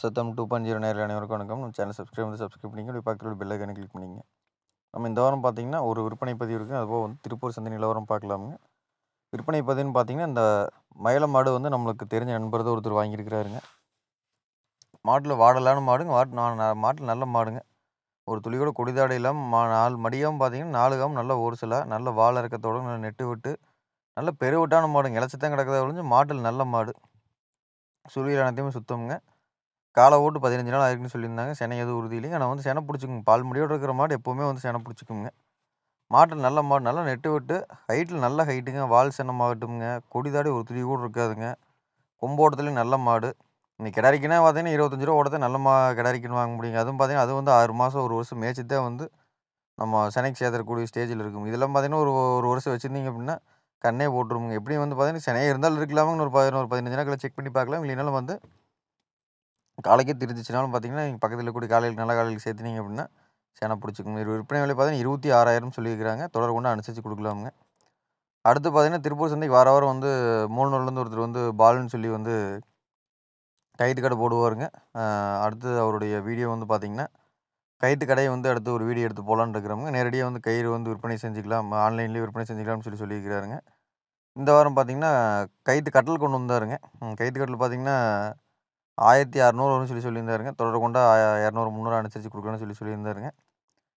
சத்தம் two point zero நேரில் அனைவருக்கும் வணக்கம். நம்ம சேனல் சப்ஸ்கிரைப் வந்து சப்ஸ்கிரைப் பண்ணிங்க இப்படி பக்கத்தில் பெல் ஐக்கனை கிளிக் பண்ணிங்க நம்ம இந்த வாரம் பார்த்தீங்கன்னா ஒரு விற்பனை பதிவு இருக்குது அதுபோக வந்து திருப்பூர் சந்தை நிலவரம் பார்க்கலாமுங்க. விற்பனை பதிவுன்னு பார்த்தீங்கன்னா இந்த மயில மாடு வந்து நம்மளுக்கு தெரிஞ்ச நண்பர் தான் ஒருத்தர் வாங்கியிருக்கிறாருங்க. மாட்டில் வாடலான மாடுங்க. வாட் நான் மாட்டில் நல்ல மாடுங்க. ஒரு துளி கூட கொடிதாடை இல்லாமல் மா நாலு மடியாகவும் பார்த்தீங்கன்னா நாலு காவும் நல்ல ஒரு சில நல்ல வாழை இறக்கத்தோட நல்ல நெட்டு விட்டு நல்ல பெருவிட்டான மாடுங்க. இலச்சத்தான் கிடக்கிறத ஒழிஞ்சு மாட்டில் நல்ல மாடு. சுழியில் அனைத்தையுமே சுத்தமுங்க. காலை ஓட்டு பதினஞ்சு நாள் ஆயிருக்குன்னு சொல்லியிருந்தாங்க. செனை எதுவும் உறுதி இல்லைங்க. ஆனால் வந்து செனை பிடிச்சிக்குங்க. பால் முடியோடு இருக்கிற மாடு எப்போவுமே வந்து செனை பிடிச்சிக்குங்க. மாட்டில் நல்ல மாடு நல்லா நெட்டு விட்டு. ஹைட்டில் நல்ல ஹைட்டுங்க. வால் சென்னமாகட்டுங்க கொடிதாடி ஒரு துளி கூட இருக்காதுங்க. கொம்போட்டத்துலேயும் நல்ல மாடு. இன்னைக்கு கிடாரிக்குன்னா பார்த்தீங்கன்னா இருபத்தஞ்சி ரூபா ஓடத்தை நல்ல மா கிடாரிக்குன்னு வாங்க முடியுங்க. அதுவும் பார்த்தீங்கன்னா அது வந்து ஆறு மாதம் ஒரு வருஷம் மேய்ச்சி தான் வந்து நம்ம சென்னைக்கு சேர்த்துறக்கூடிய ஸ்டேஜில் இருக்கும் இதெல்லாம் பார்த்தீங்கன்னா ஒரு ஒரு வருஷம் வச்சுருந்தீங்க அப்படின்னா கண்ணே போட்டுருவோங்க எப்படியும் வந்து பார்த்தீங்கன்னா செனையே இருந்தாலும் இருக்கலாமுங்க ஒரு பதினோரு பதினஞ்சு நாள் செக் பண்ணி பார்க்கலாம். இல்லைனாலும் வந்து காலைக்கே திரிஞ்சிச்சுனாலும் பார்த்தீங்கன்னா நீங்கள் பக்கத்தில் கூடிய காலையில் நல்ல காலையில் சேர்த்துனீங்க அப்படின்னா சேனை பிடிச்சிக்கோங்க இது விற்பனை விலை பார்த்தீங்கன்னா இருபத்தி ஆறாயிரம் சொல்லியிருக்கிறாங்க. தொடர் கொண்டு அனுசரித்து கொடுக்கலாமுங்க. அடுத்து பார்த்தீங்கன்னா திருப்பூர் சந்தைக்கு வார வாரம் வந்து மூணுலேருந்து ஒருத்தர் வந்து பாலுன்னு சொல்லி வந்து கைத்து கடை போடுவாருங்க. அடுத்து அவருடைய வீடியோ வந்து பார்த்தீங்கன்னா கைத்து கடையை வந்து அடுத்து ஒரு வீடியோ எடுத்து போகலான்னு இருக்கிறவங்க நேரடியாக வந்து கயிறு வந்து விற்பனை செஞ்சுக்கலாம் ஆன்லைன்லேயே விற்பனை செஞ்சுக்கலாம்னு சொல்லி சொல்லியிருக்கிறாருங்க. இந்த வாரம் பார்த்தீங்கன்னா கைத்து கட்டல் கொண்டு வந்தாருங்க. கைத்து கட்டில் பார்த்தீங்கன்னா ஆயிரத்தி அறநூறு வரும்னு சொல்லி சொல்லியிருந்தாருங்க. தொடர் கொண்டா இரநூறு முந்நூறு அனுசரித்து கொடுக்கணும்னு சொல்லி சொல்லியிருந்தாருங்க.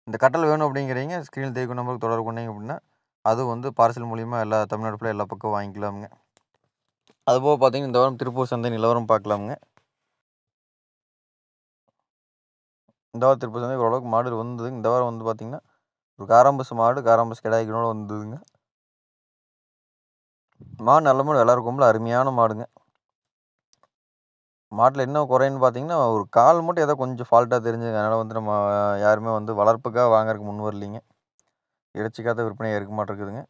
இந்த கட்டல் வேணும் அப்படிங்கிறீங்க ஸ்க்ரீனில் தெரிவிக்கும் நம்பருக்கு தொடர்பு கொண்டீங்க அப்படின்னா அது வந்து பார்சல் மூலிமா எல்லா தமிழ்நாடு ஃபுல்லாக எல்லா பக்கம் வாங்கிக்கலாமுங்க. அதுபோக பார்த்தீங்கன்னா இந்த வாரம் திருப்பூர் சந்தை நிலவரம் பார்க்கலாமுங்க. இந்த வாரம் திருப்பூர் சந்தை ஓரளவுக்கு மாடு வந்தது. இந்த வாரம் வந்து பார்த்திங்கன்னா ஒரு காராம்பஸ் மாடு காராம்பஸ் கிடாய்க்கனோட வந்ததுங்க. மாடு நல்ல மாடு எல்லாருக்கும்ல அருமையான மாடுங்க. மாட்டில் என்ன குறைன்னு பார்த்தீங்கன்னா ஒரு கால் மட்டும் ஏதோ கொஞ்சம் ஃபால்ட்டாக தெரிஞ்சுங்க அதனால் வந்து நம்ம யாருமே வந்து வளர்ப்புக்காக வாங்குறதுக்கு முன் வரலிங்க. இறைச்சிக்காக விற்பனையாக இருக்க மாட்டேங்குதுங்க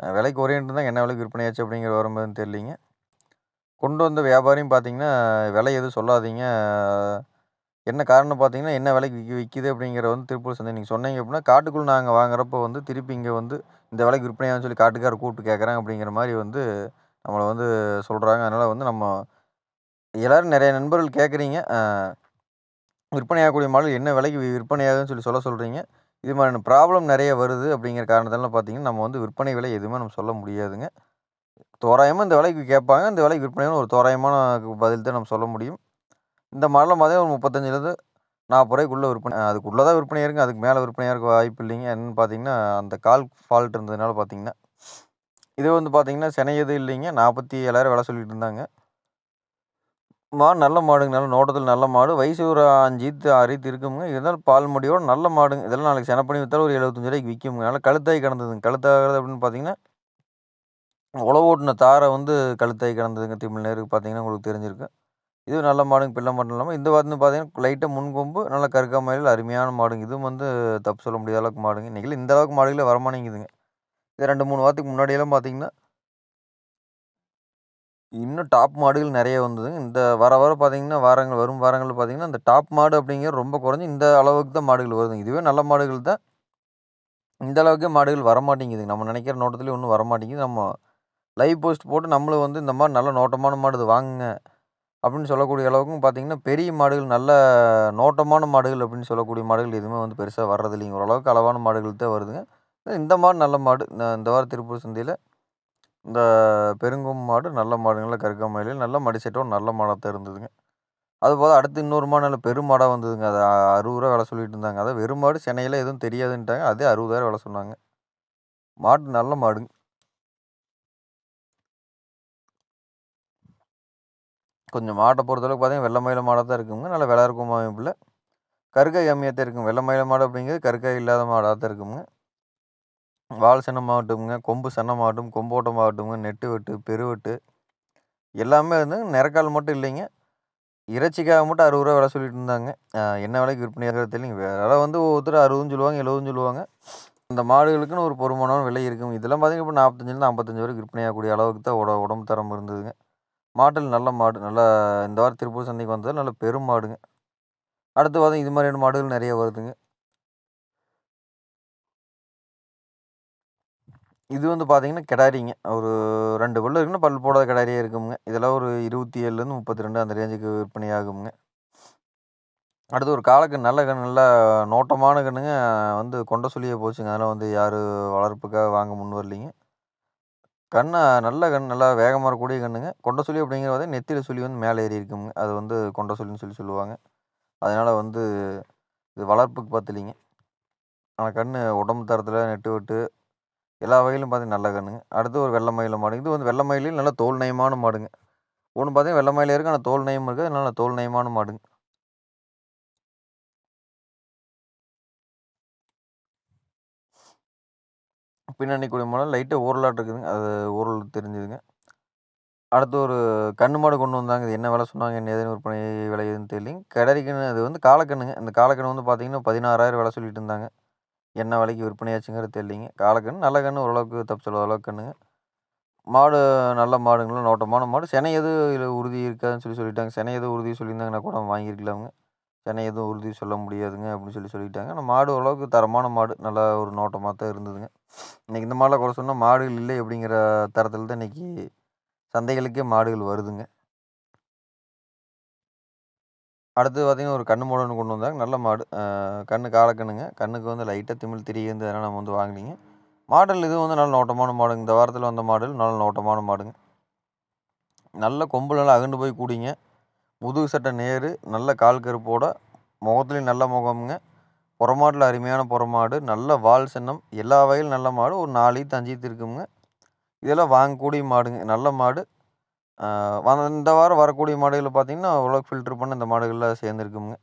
விலைக்கு குறையன்ட்டு தான் என்ன விலைக்கு விற்பனையாச்சு அப்படிங்கிற வரும்போதுன்னு தெரியலிங்க. கொண்டு வந்த வியாபாரியும் பார்த்தீங்கன்னா விலை எதுவும் சொல்லாதீங்க. என்ன காரணம் பார்த்தீங்கன்னா என்ன விலைக்கு விற்க விற்கிது அப்படிங்கிற வந்து திருப்பூர் சந்தை நீங்கள் சொன்னீங்க அப்படின்னா காட்டுக்குள்ளே நாங்கள் வாங்குறப்போ வந்து திருப்பி இங்கே வந்து இந்த விலைக்கு விற்பனையான்னு சொல்லி காட்டுக்கார கூப்பிட்டு கேட்குறாங்க அப்படிங்கிற மாதிரி வந்து நம்மளை வந்து சொல்கிறாங்க அதனால் வந்து நம்ம எல்லோரும் நிறைய நண்பர்கள் கேட்குறீங்க. விற்பனையாகக்கூடிய மாடல் என்ன விலைக்கு விற்பனையாகுதுன்னு சொல்லி சொல்ல சொல்கிறீங்க இது மாதிரியான ப்ராப்ளம் நிறைய வருது அப்படிங்கிற காரணத்தால பார்த்தீங்கன்னா நம்ம வந்து விற்பனை விலை எதுவுமே நம்ம சொல்ல முடியாதுங்க. தோராயமாக இந்த விலைக்கு கேட்பாங்க. இந்த விலைக்கு விற்பனையான ஒரு தோராயமான பதில் தான் நம்ம சொல்ல முடியும். இந்த மாடலில் பார்த்தீங்கன்னா ஒரு முப்பத்தஞ்சிலேருந்து நாற்பது ரூபாய்க்குள்ளே விற்பனை அதுக்குள்ளே தான் விற்பனையாக இருக்குது. அதுக்கு மேலே விற்பனையாக இருக்க வாய்ப்பு இல்லைங்க. என்னென்னு பார்த்தீங்கன்னா அந்த கால் ஃபால்ட் இருந்ததுனால பார்த்தீங்கன்னா இது வந்து பார்த்தீங்கன்னா சென்னை எதுவும் இல்லைங்க. நாற்பத்தி ஏழாயிரம் விலை சொல்லிட்டு இருந்தாங்க. மாடு நல்ல மாடுங்க. நல்ல நோட்டத்தில் நல்ல மாடு. வயசு ஒரு அஞ்சு ஈத்து ஆறு ஈத்து இருக்குங்க. இருந்தாலும் பால் முடியோடு நல்ல மாடுங்க. இதெல்லாம் நாளைக்கு சென பண்ணி விற்றாலும் ஒரு எழுபத்தஞ்சு ரூபாய்க்கு விற்குங்க நல்லா கழுத்தாகி கிடந்ததுங்க. கழுத்தாகிறது அப்படின்னு பார்த்தீங்கன்னா உழவு ஓட்டின தாரை வந்து கழுத்தாகி கிடந்ததுங்க. திமிழ் நேருக்கு பார்த்தீங்கன்னா உங்களுக்கு தெரிஞ்சிருக்கு இது நல்ல மாடுங்க. பிள்ளை மாடு இல்லாமல் இந்த வந்து பார்த்தீங்கன்னா லைட்டாக முன்கொம்பு நல்லா கருக்கா மயிலில் அருமையான மாடுங்க. இதுவும் வந்து தப்பு சொல்ல முடியாத அளவுக்கு மாடுங்க. இன்றைக்கி இந்த அளவுக்கு மாடுகளே வரமாட்டேங்குதுங்க. இது ரெண்டு மூணு வாரத்துக்கு முன்னாடியெல்லாம் பார்த்தீங்கன்னா இன்னும் டாப் மாடுகள் நிறைய வந்ததுங்க இந்த வர வர பார்த்தீங்கன்னா வாரங்கள் வரும் வாரங்களில் பார்த்தீங்கன்னா இந்த டாப் மாடு அப்படிங்கிறது ரொம்ப குறைஞ்சி இந்த அளவுக்கு தான் மாடுகள் வருதுங்க. இதுவே நல்ல மாடுகள் தான். இந்த அளவுக்கே மாடுகள் வரமாட்டேங்குதுங்க. நம்ம நினைக்கிற நோட்டத்துலேயும் ஒன்றும் வரமாட்டேங்குது. நம்ம லைவ் போஸ்ட் போட்டு நம்மளும் வந்து இந்த மாதிரி நல்ல நோட்டமான மாடு இது வாங்குங்க அப்படின்னு சொல்லக்கூடிய அளவுக்கும் பார்த்திங்கன்னா பெரிய மாடுகள் நல்ல நோட்டமான மாடுகள் அப்படின்னு சொல்லக்கூடிய மாடுகள் எதுவுமே வந்து பெருசாக வர்றது இல்லைங்க ஓரளவுக்கு அளவான மாடுகள் தான் வருதுங்க. இந்த மாடு நல்ல மாடு இந்த வாரம் திருப்பூர் சந்தையில் இந்த பெருங்கொம்பு மாடு நல்ல மாடுங்கள கருக்கமயிலில் நல்ல மடி செட்டோட நல்ல மாடாக தான் இருந்ததுங்க. அதுபோல் அடுத்து இன்னொரு மாடு நல்ல பெரும் மாடாக வந்ததுங்க. அது அறுபது ரூபா விலை சொல்லிட்டு இருந்தாங்க. அதை வெறும் மாடு சென்னையில் எதுவும் தெரியாதுன்ட்டாங்க. அதே அறுபதாயிரம் விலை சொன்னாங்க. மாடு நல்ல மாடுங்க. கொஞ்சம் மாட்டை பொறுத்தளவுக்கு பார்த்தீங்கன்னா வெள்ளை மயில மாடாக தான் இருக்குங்க. நல்ல விலை இருக்கும் அமைப்பில் கருக்காய் கம்மியாக தான் இருக்குங்க. வெள்ளை மயில மாடு அப்படிங்கிறது கருக்காய் இல்லாத மாடாக தான் இருக்குங்க. வால் சின்னமாகட்டுங்க கொம்பு சின்னமாகட்டும் கொம்போட்டமாகட்டுங்க நெட்டு வெட்டு பெருவெட்டு எல்லாமே வந்து நிறக்கால் மட்டும் இல்லைங்க. இறைச்சிக்காக மட்டும் அறுபது ரூபா விலை சொல்லிட்டு இருந்தாங்க. என்ன விலைக்கு விற்பனையாக தெரியலைங்க இல்லைங்க விலை வந்து ஒவ்வொருத்தர் அறுபதுன்னு சொல்லுவாங்க எழுபதுன்னு சொல்லுவாங்க. அந்த மாடுகளுக்குன்னு ஒரு பொறுமான விலை இருக்கும். இதெல்லாம் பார்த்தீங்கன்னா இப்போ நாற்பத்தஞ்சிலேருந்து ஐம்பத்தஞ்சு வரைக்கும் விற்பனையாகக்கூடிய அளவுக்கு தான் உட உடம்பு தரம் இருந்ததுங்க. மாட்டில் நல்ல மாடு நல்லா இந்த வாரம் திருப்பூர் சந்தைக்கு வந்தது நல்ல பெரும் மாடுங்க. அடுத்து பார்த்தீங்கன்னா இது மாதிரியான மாடுகள் நிறைய வருதுங்க. இது வந்து பார்த்தீங்கன்னா கிடாரிங்க. ஒரு ரெண்டு பல்லு இருக்குன்னா பல் போடாத கிடாரியே இருக்குங்க இதெல்லாம் ஒரு இருபத்தி ஏழுலேருந்து முப்பத்தி ரெண்டு அந்த ரேஞ்சுக்கு விற்பனை ஆகுங்க அடுத்து ஒரு காலக்கு நல்ல கன்று நல்லா நோட்டமான கன்றுங்க வந்து கொண்ட சுழியே போச்சுங்க. அதெல்லாம் வந்து யாரும் வளர்ப்புக்காக வாங்க முன் வரலிங்க. கண்ணை நல்ல கண் நல்லா வேகமாக இருக்கக்கூடிய கன்றுங்க. கொண்ட சொல்லி அப்படிங்கிறது பார்த்தீங்கன்னா நெத்தியில் சுழி வந்து மேலே ஏறி இருக்குங்க அது வந்து கொண்ட சொல்லின்னு சொல்லி சொல்லுவாங்க. அதனால் வந்து இது வளர்ப்புக்கு பார்த்துலிங்க ஆனால் கன்று உடம்பு தரத்தில் நெட்டு விட்டு எல்லா வகையிலும் பார்த்தீங்கன்னா நல்ல கன்றுங்க அடுத்து ஒரு வெள்ளை மயில மாடுங்க இது வந்து வெள்ளை மயிலையும் நல்ல தோல் நயமான மாடுங்க. ஒன்று பார்த்தீங்கன்னா வெள்ளை மயிலே இருக்குது ஆனால் தோல் நயம் இருக்குது. நல்ல தோல் நயமான மாடுங்க. பின்னாடி கூடிய மாடல் லைட்டாக ஊரலாட்டு இருக்குதுங்க. அது ஊரல் தெரிஞ்சுதுங்க. அடுத்து ஒரு கன்று மாடு கொண்டு வந்தாங்க. இது என்ன விலை சொன்னாங்க என்ன ஏதுன்னு விற்பனை விலை எதுன்னு தெரியலிங்க. கிடரிக்கன்னு அது வந்து காலக்கண்ணுங்க இந்த காலக்கண்ணு வந்து பார்த்தீங்கன்னா பதினாறாயிரம் விலை சொல்லிட்டு இருந்தாங்க. என்ன விலைக்கு விற்பனையாச்சுங்கிறது தெரியலிங்க. காலக்கண்ணு நல்ல கன்று ஓரளவுக்கு தப்பு சொல்ல அளவுக்கு கண்ணுங்க மாடு நல்ல மாடுங்களா நோட்டமான மாடு. செனை எதுவும் இதில் உறுதி இருக்காதுன்னு சொல்லி சொல்லிட்டாங்க. செனை எதுவும் உறுதி சொல்லியிருந்தாங்கன்னா கூட வாங்கியிருக்கலாமுங்க சென்னை எதுவும் உறுதி சொல்ல முடியாதுங்க அப்படின்னு சொல்லி சொல்லிட்டாங்க. ஆனால் மாடு ஓரளவுக்கு தரமான மாடு. நல்லா ஒரு நோட்டமாக தான் இருந்ததுங்க. இன்றைக்கி இந்த மாடெலாம் கூட சொன்னால் மாடுகள் இல்லை அப்படிங்கிற தரத்தில் தான் இன்றைக்கி சந்தைகளுக்கே மாடுகள் வருதுங்க. அடுத்து பார்த்திங்கன்னா ஒரு கண்ணு மாடு ஒன்று கொண்டு வந்தாங்க. நல்ல மாடு. கண்ணு காலக்கண்ணுங்க கண்ணுக்கு வந்து லைட்டாக திமிழ் திரியுது. அதனால் நம்ம வந்து வாங்கினீங்க. மாடல் இது வந்து நல்ல நோட்டமான மாடுங்க. இந்த வாரத்தில் வந்த மாடல் நல்ல நோட்டமான மாடுங்க. நல்ல கொம்பு நல்லா அகண்டு போய் கூடிங்க. முதுகு சட்டை நேரு நல்ல கால் கருப்போட முகத்துலேயும் நல்ல முகமுங்க. புறமாட்டில் அருமையான புறமாடு. நல்ல வால் சின்னம். எல்லா வகையிலும் நல்ல மாடு. ஒரு நாலு ஈத்து அஞ்சு ஈத்து இருக்குங்க. இதெல்லாம் வாங்கக்கூடிய மாடுங்க. நல்ல மாடு. இந்த வாரம் வரக்கூடிய மாடுகளை பார்த்தீங்கன்னா ஓரளவுக்கு ஃபில்டர் பண்ண இந்த மாடுகள்லாம் சேர்ந்துருக்குங்க.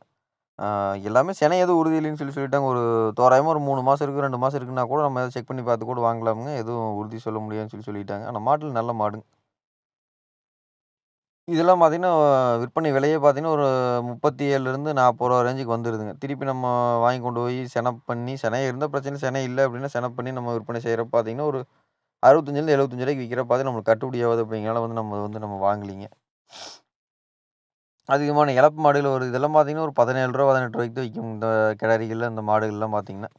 எல்லாமே செனை எதுவும் உறுதி இல்லைன்னு சொல்லி சொல்லிட்டாங்க. ஒரு தோராயமாக ஒரு மூணு மாதம் இருக்குது ரெண்டு மாதம் இருக்குன்னா கூட நம்ம எதாவது செக் பண்ணி பார்த்து கூட வாங்கலாமுங்க. எதுவும் உறுதி சொல்ல முடியாதுன்னு சொல்லி சொல்லிட்டாங்க. ஆனால் மாட்டில் நல்ல மாடுங்க. இதெல்லாம் பார்த்தீங்கன்னா விற்பனை விலையே பார்த்தீங்கன்னா ஒரு முப்பத்தி ஏழுலேருந்து நாற்பது ரூபா ரேஞ்சுக்கு வந்துடுதுங்க திருப்பி நம்ம வாங்கி கொண்டு போய் செனப் பண்ணி செனை இருந்தால் பிரச்சனை செனை இல்லை அப்படின்னா செனப் பண்ணி நம்ம விற்பனை செய்கிறப்ப பார்த்தீங்கன்னா ஒரு அறுபத்தஞ்சிலேருந்து எழுபத்தஞ்சு ரூபாய்க்கு விற்கிற பார்த்து நம்மளுக்கு கட்டுப்படியாவது அப்படிங்கிறனால வந்து நம்ம வந்து நம்ம வாங்கலிங்க. அதிகமான இழப்பு மாடுகள் ஒரு இதெல்லாம் பார்த்திங்கன்னா ஒரு பதினேழு ரூபா பதினெட்டு ரூபாய்க்கு தான் விற்கும் இந்த கிடாரிகளில் இந்த மாடுகள்லாம் பார்த்திங்கன்னா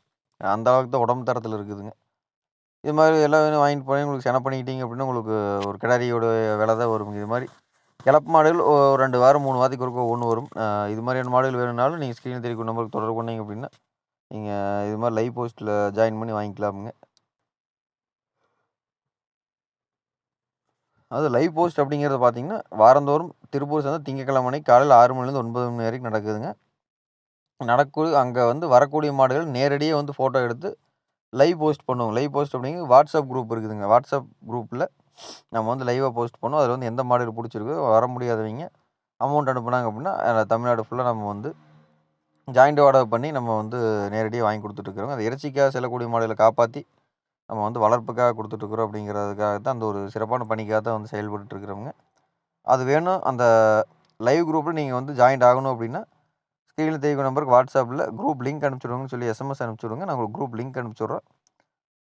அந்த அளவுக்கு தான் உடம்பு தரத்தில் இருக்குதுங்க. இது மாதிரி எல்லாம் வேணும் வாங்கிட்டு போய் உங்களுக்கு செனை பண்ணிக்கிட்டீங்க அப்படின்னா உங்களுக்கு ஒரு கிடாரியோட விலை தான் வரும். இது மாதிரி இழப்பு மாடுகள் ஒரு ரெண்டு வாரம் மூணு வாரத்துக்கு ஒருக்கோ ஒன்று வரும். இது மாதிரியான மாடுகள் வேணும்னாலும் நீங்கள் ஸ்க்ரீனில் தெரிவிக்கும் நம்பருக்கு தொடர்பு கொண்டீங்க அப்படின்னா நீங்கள் இது மாதிரி லைவ் போஸ்ட்டில் ஜாயின் பண்ணி வாங்கிக்கலாமுங்க. அது லைவ் போஸ்ட் அப்படிங்கிறது பார்த்தீங்கன்னா வாரந்தோறும் திருப்பூர் சேர்ந்து திங்கக்கிழமை மணிக்கு காலையில் ஆறு மணிலேருந்து ஒன்பது மணி வரைக்கும் நடக்குதுங்க. நடக்கூடிய அங்கே வந்து வரக்கூடிய மாடுகள் நேரடியாக வந்து ஃபோட்டோ எடுத்து லைவ் போஸ்ட் பண்ணுவோம். லைவ் போஸ்ட் அப்படிங்கிறது வாட்ஸ்அப் குரூப் இருக்குதுங்க. வாட்ஸ்அப் குரூப்பில் நம்ம வந்து லைவாக போஸ்ட் பண்ணோம் அதில் வந்து எந்த மாடல் பிடிச்சிருக்கோ வர முடியாதவங்க அமௌண்ட் அனுப்புனாங்க அப்படின்னா தமிழ்நாடு ஃபுல்லாக நம்ம வந்து ஜாயிண்ட் ஆர்டர் பண்ணி நம்ம வந்து நேரடியாக வாங்கி கொடுத்துட்ருக்குறோங்க அந்த இறைச்சிக்காக செல்லக்கூடிய மாடுகளை காப்பாற்றி நம்ம வந்து வளர்ப்புக்காக கொடுத்துட்ருக்குறோம் அப்படிங்கிறதுக்காக தான் அந்த ஒரு சிறப்பான பணிக்காக தான் வந்து செயல்பட்டுருக்குறோங்க அது வேணும். அந்த லைவ் குரூப்பில் நீங்கள் வந்து ஜாயின்ட் ஆகணும் அப்படின்னா ஸ்க்ரீனில் தெரிவிக்கும் நம்பருக்கு வாட்ஸ்அப்பில் குரூப் லிங்க் அனுப்பிச்சுடுங்கன்னு சொல்லி எஸ்எம்எஸ் அனுப்பிச்சுடுங்க. நான் உங்களுக்கு குரூப் லிங்க் அனுப்பிச்சுட்றோம்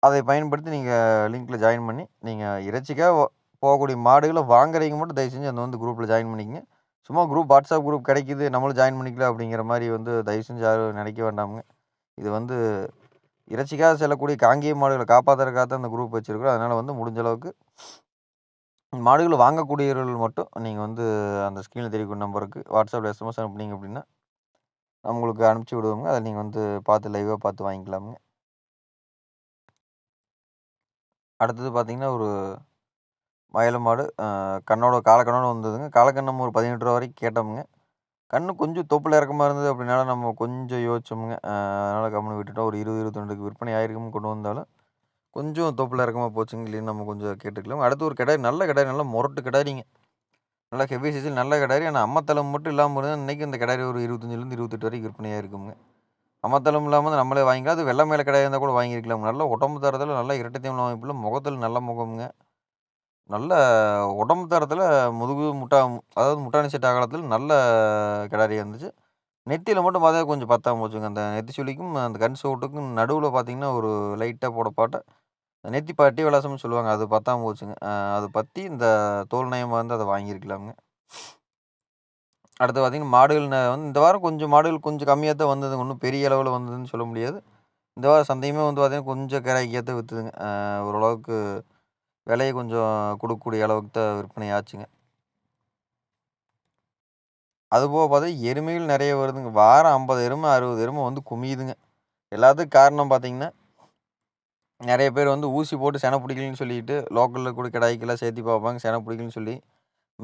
அதை பயன்படுத்தி நீங்கள் லிங்க்கில் ஜாயின் பண்ணி நீங்கள் இறைச்சிக்காக போகக்கூடிய மாடுகளை வாங்குறீங்க மட்டும் தயவு செஞ்சு அந்த வந்து குரூப்பில் ஜாயின் பண்ணிக்கங்க. சும்மா குரூப் வாட்ஸ்அப் குரூப் கிடைக்கிது நம்மளும் ஜாயின் பண்ணிக்கலாம் அப்படிங்கிற மாதிரி வந்து தயவு செஞ்சு யாரும் நினைக்க வேண்டாமுங்க. இது வந்து இறைச்சிக்காக செல்லக்கூடிய காங்கேய மாடுகளை காப்பாற்றுறதுக்காக தான் அந்த குரூப் வச்சுருக்கோம் அதனால் வந்து முடிஞ்ச அளவுக்கு மாடுகள் வாங்கக்கூடியவர்கள் மட்டும் நீங்கள் வந்து அந்த ஸ்க்ரீனில் தெரிவிக்கும் நம்பருக்கு வாட்ஸ்அப்பில் எஸ்எம்எஸ் அனுப்புனீங்க அப்படின்னா உங்களுக்கு அனுப்பிச்சி விடுவோங்க அதை நீங்கள் வந்து பார்த்து லைவாக பார்த்து வாங்கிக்கலாமுங்க. அடுத்தது பார்த்திங்கன்னா ஒரு மயில மாடு கண்ணோட காலக்கண்ணோட வந்ததுங்க. காலக்கண்ணம் ஒரு பதினெட்டு ரூபா வரைக்கும் கேட்டோமுங்க. கண்ணு கொஞ்சம் தொப்பில் இறக்கமாக இருந்தது. அப்படின்னால நம்ம கொஞ்சம் யோசிச்சோமுங்க. அதனால் கம்முன்னு விட்டுட்டோம். ஒரு இருபது இருபத்தொண்டுக்கு விற்பனை ஆயிருக்கும் கொண்டு வந்தாலும் கொஞ்சம் தொப்பில் இறக்கமாக போச்சுங்க இல்லைன்னு நம்ம கொஞ்சம் கேட்டுக்கலாம். அடுத்து ஒரு கிடாரி நல்ல கிடாரி நல்லா முரட்டு கிடாரிங்க. நல்லா ஹெவி சைஸில் நல்ல கிடாரி. ஆனால் அம்மத்தளம் மட்டும் இல்லாமல் இருந்தால் இன்றைக்கி இந்த கிடாரி ஒரு இருபத்தஞ்சிலேருந்து இருபத்தெட்டு வரைக்கும் விற்பனையாக இருக்குங்க அம்மத்தளம் இல்லாமல் நம்மளே வாங்கிக்கலாம். அது வெள்ளை மேலே கிடையாது இருந்தால் கூட வாங்கியிருக்கலாம். நல்ல உடம்பு தரத்தில் நல்லா இரட்டத்தையும் அமைப்பில் முகத்தில் நல்ல முகமுங்க. நல்ல உடம்பு தரத்தில் முதுகு முட்டா அதாவது முட்டாணி செட் அகலத்தில் நல்ல கிடாரி இருந்துச்சு. நெத்தியில் மட்டும் பார்த்தா கொஞ்சம் பத்தாம போச்சுங்க. அந்த நெத்தி சுளிக்கும் அந்த கண் சோட்டுக்கும் நடுவில் பார்த்தீங்கன்னா ஒரு லைட்டாக போட பாட்டை நெத்தி பட்டி விளாசம்னு சொல்லுவாங்க. அது பத்தாம போச்சுங்க. அது பற்றி இந்த தோல் நயமாக வந்து அதை வாங்கியிருக்கலாமுங்க. அடுத்து பார்த்திங்கன்னா மாடுகள் வந்து இந்த வாரம் கொஞ்சம் மாடுகள் கொஞ்சம் கம்மியாக தான் வந்ததுங்க. ஒன்றும் பெரிய அளவில் வந்ததுன்னு சொல்ல முடியாது. இந்த வாரம் சந்தையுமே வந்து பார்த்திங்கன்னா கொஞ்சம் கிராக்கியாக தான் விற்றுதுங்க ஓரளவுக்கு விலையை கொஞ்சம் கொடுக்கக்கூடிய அளவுக்கு தான் விற்பனை ஆச்சுங்க. அதுபோக பார்த்தீங்கன்னா எருமைகள் நிறைய வருதுங்க. வாரம் ஐம்பது எருமை அறுபது எருமை வந்து குமியுதுங்க. எல்லாத்துக்கும் காரணம் பார்த்தீங்கன்னா நிறைய பேர் வந்து ஊசி போட்டு செனை பிடிக்கலன்னு சொல்லிட்டு லோக்கலில் கூட கிடாய்க்கெல்லாம் சேர்த்து பார்ப்பாங்க செனை பிடிக்கலன்னு சொல்லி.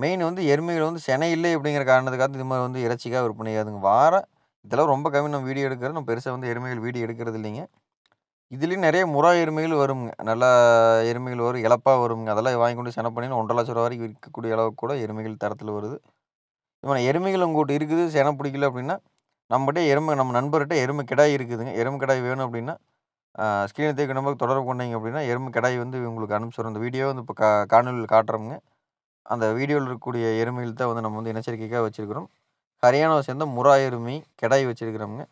மெயின் வந்து எருமைகள் வந்து செனை இல்லை அப்படிங்கிற காரணத்துக்காக இது மாதிரி வந்து இறைச்சிக்காக விற்பனை ஆகுதுங்க. வாரம் இதெல்லாம் ரொம்ப கம்மி. நம்ம வீடியோ எடுக்கிறது நம்ம பெருசாக வந்து எருமைகள் வீடியோ எடுக்கிறது இல்லைங்க. இதுலேயும் நிறைய முறா எருமைகள் வருங்க நல்லா எருமைகள் வரும் இழப்பாக வருங்க அதெல்லாம் வாங்கி கொண்டு செனை பண்ணி ஒன்றரை லட்சம் ரூபா வரைக்கும் விற்கக்கூடிய அளவுக்கு கூட எருமைகள் தரத்தில் வருது. இப்போ எருமைகள் உங்கள்கிட்ட இருக்குது செனை பிடிக்கல அப்படின்னா நம்மகிட்ட எருமை நம்ம நண்பர்கிட்ட எருமை கிடாய் இருக்குதுங்க. எருமை கிடாய் வேணும் அப்படின்னா ஸ்க்ரீன் தேக்க நம்பருக்கு தொடர்பு கொண்டீங்க அப்படின்னா எருமை கிடாய் வந்து உங்களுக்கு அனுப்பிச்சிடும் அந்த வீடியோ வந்து இப்போ கா காணொலியில் காட்டுறோமுங்க. அந்த வீடியோவில் இருக்கக்கூடிய எருமைகள் தான் வந்து நம்ம வந்து இனச்சரிக்கைக்காக வச்சுருக்கிறோம். ஹரியானாவை சேர்ந்த முறா எருமை கிடாய் வச்சுருக்கிறோமுங்க.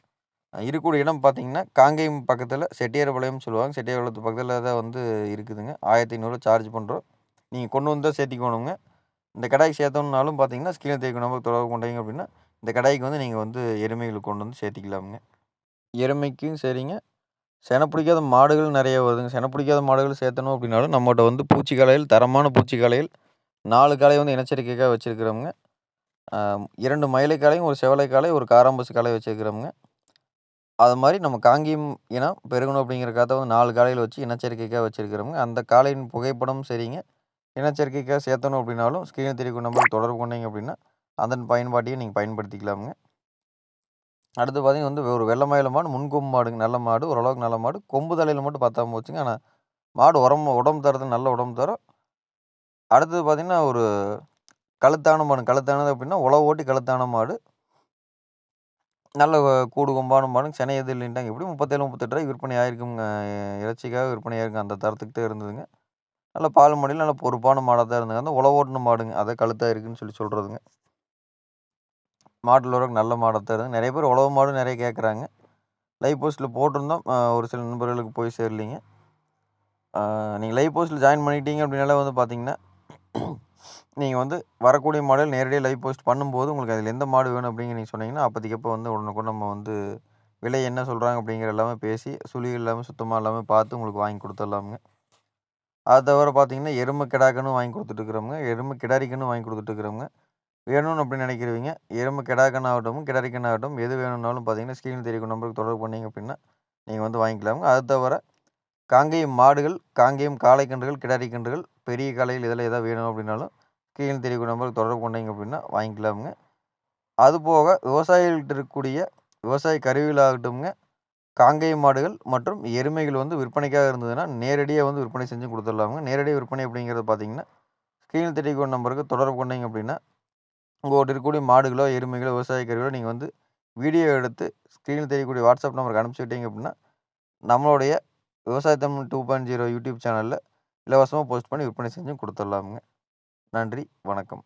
இருக்கக்கூடிய இடம் பார்த்தீங்கன்னா காங்கேயம் பக்கத்தில் செட்டியார்பாளையம்னு சொல்லுவாங்க. செட்டியார்பாளையத்து பக்கத்தில் தான் வந்து இருக்குதுங்க. ஆயிரத்தி ஐநூறுரூவா சார்ஜ் பண்ணுறோம் நீங்கள் கொண்டு வந்தால் சேர்த்திக்கணுங்க. இந்த கடாய்க்கு சேர்த்தோம்னாலும் பார்த்தீங்கன்னா ஸ்கீனை தேய்க்க நம்பர் தொடர்பு கொண்டீங்க அப்படின்னா இந்த கடாய்க்கு வந்து நீங்கள் வந்து எருமைகள் கொண்டு வந்து சேர்த்திக்கலாமுங்க. எருமைக்கும் சரிங்க. செனை பிடிக்காத மாடுகள் நிறைய வருதுங்க. செனை பிடிக்காத மாடுகள் சேர்த்தணும் அப்படின்னாலும் நம்மகிட்ட வந்து பூச்சி காலையில் தரமான பூச்சி காலையில் நாலு காலையை வந்து இனச்சரிக்கைக்காக வச்சுருக்கிறோமுங்க. இரண்டு மயிலை காலையும் ஒரு செவலை காலை ஒரு காராம்பசு காலை வச்சுருக்கிறோமுங்க. அது மாதிரி நம்ம காங்கேயம் இனம் பெருகணும் அப்படிங்கிறக்காக வந்து நாலு காலையில் வச்சு இனச்சரிக்கைக்காக வச்சுருக்கிறோமுங்க அந்த காலையின் புகைப்படம் சரிங்க. இனச்சரிக்கைக்காக சேர்த்தணும் அப்படின்னாலும் ஸ்க்ரீனை தெரிவிக்கும் நம்பர் தொடர்பு கொண்டீங்க அப்படின்னா அதன் பயன்பாட்டையும் நீங்கள் பயன்படுத்திக்கலாமுங்க. அடுத்து பார்த்திங்கன்னா வந்து ஒரு வெள்ளை மயில மாடு முன்கொம்பு மாடுங்க. நல்ல மாடு ஓரளவுக்கு நல்ல மாடு. கொம்பு தலையில் மட்டும் பத்தாம போச்சுங்க. ஆனால் மாடு உடம்பு உடம்பு தரது நல்ல உடம்பு தரும். அடுத்தது பார்த்திங்கன்னா ஒரு கழுத்தான மாடு கழுத்தானது அப்படின்னா உழவு ஓட்டி கழுத்தான மாடு. நல்ல கூடு கொம்பான மாடுங்க சென்னை எது இல்லைன்ட்டாங்க. எப்படி முப்பத்தேழு முப்பத்தெட்டு ரூபாய்க்கு விற்பனை ஆயிருக்குங்க இறைச்சிக்காக விற்பனை ஆயிருக்கும். அந்த தரத்துக்கு தான் இருந்ததுங்க. நல்ல பால் மாடியில் நல்ல பொறுப்பான மாடாக தான் இருந்தது. அந்த உழவு ஓட்டின மாடுங்க. அதை கழுத்தாக இருக்குதுன்னு சொல்லி சொல்கிறதுங்க மாட்டில் வரக்கு நல்ல மாடாக தான் இருக்குது நிறைய பேர் உழவு மாடு நிறைய கேட்குறாங்க. லைவ் போஸ்ட்டில் போட்டிருந்தோம். ஒரு சில நண்பர்களுக்கு போய் சேரலிங்க. நீங்கள் லைவ் போஸ்ட்டில் ஜாயின் பண்ணிட்டீங்க அப்படின்னால வந்து பார்த்தீங்கன்னா நீங்கள் வந்து வரக்கூடிய மாடல் நேரடியாக லைவ் போஸ்ட் பண்ணும்போது உங்களுக்கு அதில் எந்த மாடு வேணும் அப்படிங்கிற நீங்கள் சொன்னீங்கன்னா அப்போதைக்கப்போ வந்து உடனுக்குடன் நம்ம வந்து விலை என்ன சொல்கிறாங்க அப்படிங்கிற எல்லாமே பேசி சுழிகள் இல்லாமல் சுத்தமாக இல்லாமல் பார்த்து உங்களுக்கு வாங்கி கொடுத்துடலாமுங்க. அது தவிர பார்த்தீங்கன்னா எருமை கிடாக்கன்னு வாங்கி கொடுத்துட்டுருக்குறவங்க எருமை கிடாரிக்கன்னு வாங்கி கொடுத்துட்டுருக்குறவங்க வேணும்னு அப்படின்னு நினைக்கிறவங்க எருமை கிடாக்கன் ஆகட்டும் கிடாரிக்கன் ஆகட்டும் எது வேணும்னாலும் பார்த்தீங்கன்னா ஸ்க்ரீன் தெரியும் நம்பருக்கு தொடர்பு பண்ணிங்க அப்படின்னா நீங்கள் வந்து வாங்கிக்கலாமுங்க. அது தவிர காங்கேயம் மாடுகள் காங்கேயம் காளைக்கன்றுகள் கிடாரி கன்றுகள் பெரிய காலையில் இதில் எதாவது வேணும் அப்படின்னாலும் கீழே தெரியக்கூடிய நம்பருக்கு தொடர்பு கொண்டீங்க அப்படின்னா வாங்கிக்கலாமுங்க. அதுபோக விவசாயிகள்கிட்ட இருக்கக்கூடிய விவசாய கருவிகள் ஆகட்டும்ங்க காங்கேயம் மாடுகள் மற்றும் எருமைகள் வந்து விற்பனைக்காக இருந்ததுன்னா நேரடியாக வந்து விற்பனை செஞ்சு கொடுத்துடலாமுங்க. நேரடியாக விற்பனை அப்படிங்கிறது பார்த்தீங்கன்னா ஸ்க்ரீனில் தெரியக்கூடிய நம்பருக்கு தொடர்பு கொண்டீங்க அப்படின்னா உங்கள்கிட்ட இருக்கக்கூடிய மாடுகளோ எருமைகளோ விவசாய கருவிகளோ நீங்கள் வந்து வீடியோ எடுத்து ஸ்க்ரீனில் தெரியக்கூடிய வாட்ஸ்அப் நம்பருக்கு அனுப்பிச்சி அப்படின்னா நம்மளுடைய விவசாய Tamil two point zero YouTube சேனலில் இலவசமாக போஸ்ட் பண்ணி விற்பனை செஞ்சு கொடுத்துடலாமுங்க. நன்றி வணக்கம்.